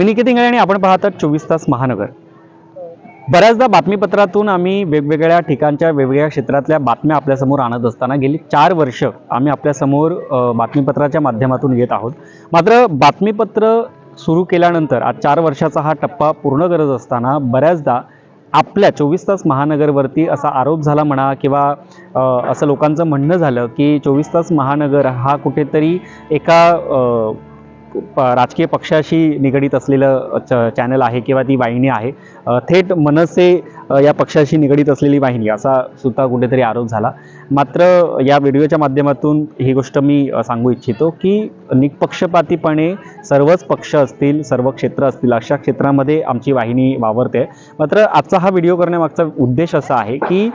मी निकित इंगळे आणि आपण पाहतात चोवीस तास महानगर. बऱ्याचदा बातमीपत्रातून आम्ही वेगवेगळ्या ठिकाणच्या वेगवेगळ्या क्षेत्रातल्या बातम्या आपल्यासमोर आणत असताना गेली चार वर्ष आम्ही आपल्यासमोर बातमीपत्राच्या माध्यमातून येत आहोत. मात्र बातमीपत्र सुरू केल्यानंतर आज चार वर्षाचा हा टप्पा पूर्ण करत असताना बऱ्याचदा आपल्या चोवीस तास महानगरवरती असा आरोप झाला म्हणा किंवा असं लोकांचं म्हणणं झालं की चोवीस तास महानगर हा कुठेतरी एका राजकीय पक्षाशी निगडीत असलेलं च चॅनल आहे किंवा ती वाहिनी आहे थेट मनसे या पक्षाशी निगडीत असलेली वाहिनी असा सुद्धा कुठेतरी आरोप झाला. मात्र या व्हिडिओच्या माध्यमातून ही गोष्ट मी सांगू इच्छितो की निपक्षपातीपणे सर्वच पक्ष असतील सर्व क्षेत्र असतील अशा क्षेत्रामध्ये आमची वाहिनी वावरते. मात्र आजचा हा व्हिडिओ करण्यामागचा उद्देश असा आहे की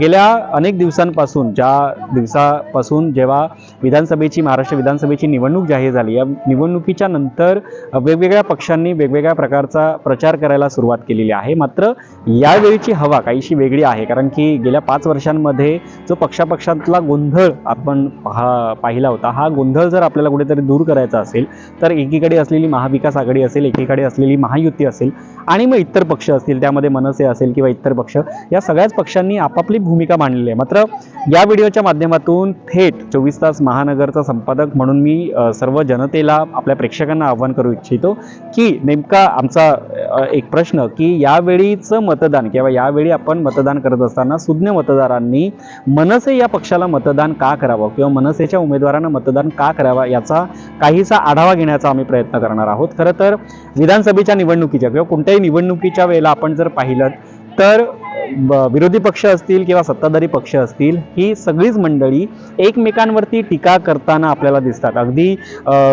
गेल्या अनेक दिवसांपासून ज्या दिवसापासून जेव्हा विधानसभेची महाराष्ट्र विधानसभेची निवडणूक जाहीर झाली या निवडणुकीच्या नंतर वेगवेगळ्या पक्षांनी वेगवेगळ्या प्रकारचा प्रचार करायला सुरुवात केलेली आहे. मात्र यावेळीची हवा काहीशी वेगळी आहे कारण की गेल्या पाच वर्षांमध्ये जो पक्षापक्षातला गोंधळ आपण पहा पाहिला होता हा गोंधळ जर आपल्याला कुठेतरी दूर करायचा असेल तर एकीकडे असलेली महाविकास आघाडी असेल एकीकडे असलेली महायुती असेल आणि मग इतर पक्ष असतील त्यामध्ये मनसे असेल किंवा इतर पक्ष या सगळ्याच पक्षांनी आपापली भूमिका मांडलेली आहे. मात्र या व्हिडिओच्या माध्यमातून थेट चोवीस तास महानगरचा संपादक म्हणून मी सर्व जनतेला आपल्या प्रेक्षकांना आव्हान करू इच्छितो की नेमका आमचा एक प्रश्न की यावेळीचं मतदान किंवा यावेळी आपण मतदान करत असताना सुज्ञ मतदारांनी मनसे या पक्षाला मतदान का करावं किंवा मनसेच्या उमेदवारांना मतदान का करावं याचा काहीसा आढावा घेण्याचा आम्ही प्रयत्न करणार आहोत. खरं तर विधानसभेच्या निवडणुकीच्या किंवा कोणत्याही निवडणुकीच्या वेळेला आपण जर पाहिलं तर विरोधी पक्ष असतील किंवा सत्ताधारी पक्ष असतील ही सगळीच मंडळी एकमेकांवरती टीका करताना आपल्याला दिसतात. अगदी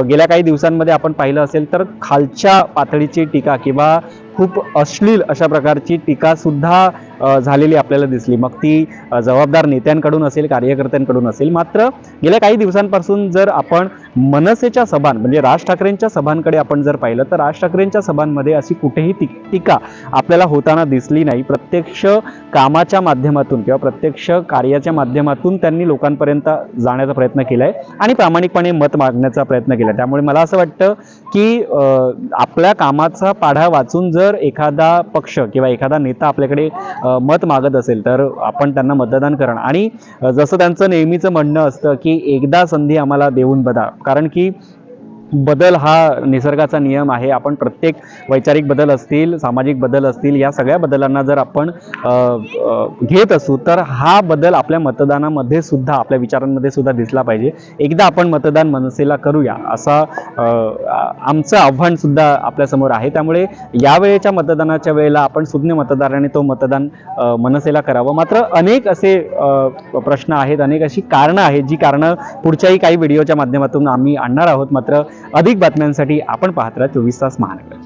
गेल्या काही दिवसांमध्ये आपण पाहिलं असेल तर खालच्या पातळीची टीका किंवा खूप अश्लील अशा प्रकारची टीकासुद्धा झालेली आपल्याला दिसली. मग ती जबाबदार नेत्यांकडून असेल कार्यकर्त्यांकडून असेल. मात्र गेल्या काही दिवसांपासून जर आपण मनसेच्या सभान म्हणजे राज ठाकरेंच्या सभांकडे आपण जर पाहिलं तर राज ठाकरेंच्या सभांमध्ये अशी कुठेही ती टीका आपल्याला होताना दिसली नाही. प्रत्यक्ष कामाच्या माध्यमातून किंवा प्रत्यक्ष कार्याच्या माध्यमातून त्यांनी लोकांपर्यंत जाण्याचा प्रयत्न केला आहे आणि प्रामाणिकपणे मत मागण्याचा प्रयत्न केला त्यामुळे मला असं वाटतं की आपल्या कामाचा पाढा वाचून जर एखादा पक्ष किंवा एखादा नेता आपल्याकडे मत मागत असेल तर आपण त्यांना मतदान करणं. आणि जसं त्यांचं नेहमीचं म्हणणं असतं की एकदा संधी आम्हाला देऊन बघा. कारण की बदल हा निसर्गाचा नियम आहे. आपण प्रत्येक वैचारिक बदल असतील सामाजिक बदल असतील या सगळ्या बदलांना जर आपण घेत असू तर हा बदल आपल्या मतदानामध्ये सुद्धा आपल्या विचारांमध्ये सुद्धा दिसला पाहिजे. एकदा आपण मतदान मनसेला करूया असा आमचं आव्हान सुद्धा आपल्यासमोर आहे. त्यामुळे यावेळेच्या मतदानाच्या वेळेला आपण सुज्ञ मतदाराने तो मतदान मनसेला करावं. मात्र अनेक असे प्रश्न आहेत अनेक अशी कारणं आहेत जी कारणं पुढच्याही काही व्हिडिओच्या माध्यमातून आम्ही आणणार आहोत. मात्र अधिक बातम्यांसाठी आपण पाहत राहा चोवीस तास महानगर.